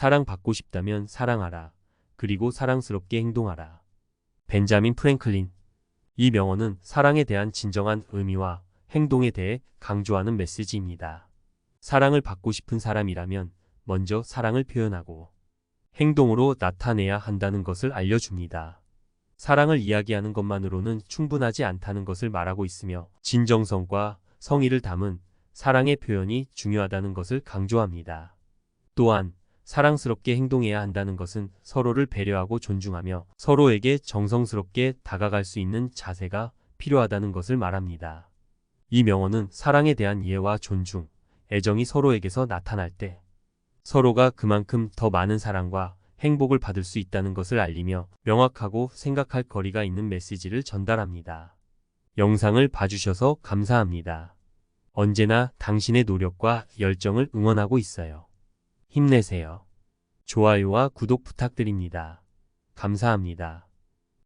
사랑받고 싶다면 사랑하라. 그리고 사랑스럽게 행동하라. 벤자민 프랭클린. 이 명언은 사랑에 대한 진정한 의미와 행동에 대해 강조하는 메시지입니다. 사랑을 받고 싶은 사람이라면 먼저 사랑을 표현하고 행동으로 나타내야 한다는 것을 알려줍니다. 사랑을 이야기하는 것만으로는 충분하지 않다는 것을 말하고 있으며 진정성과 성의를 담은 사랑의 표현이 중요하다는 것을 강조합니다. 또한 사랑스럽게 행동해야 한다는 것은 서로를 배려하고 존중하며 서로에게 정성스럽게 다가갈 수 있는 자세가 필요하다는 것을 말합니다. 이 명언은 사랑에 대한 이해와 존중, 애정이 서로에게서 나타날 때 서로가 그만큼 더 많은 사랑과 행복을 받을 수 있다는 것을 알리며 명확하고 생각할 거리가 있는 메시지를 전달합니다. 영상을 봐주셔서 감사합니다. 언제나 당신의 노력과 열정을 응원하고 있어요. 힘내세요. 좋아요와 구독 부탁드립니다. 감사합니다.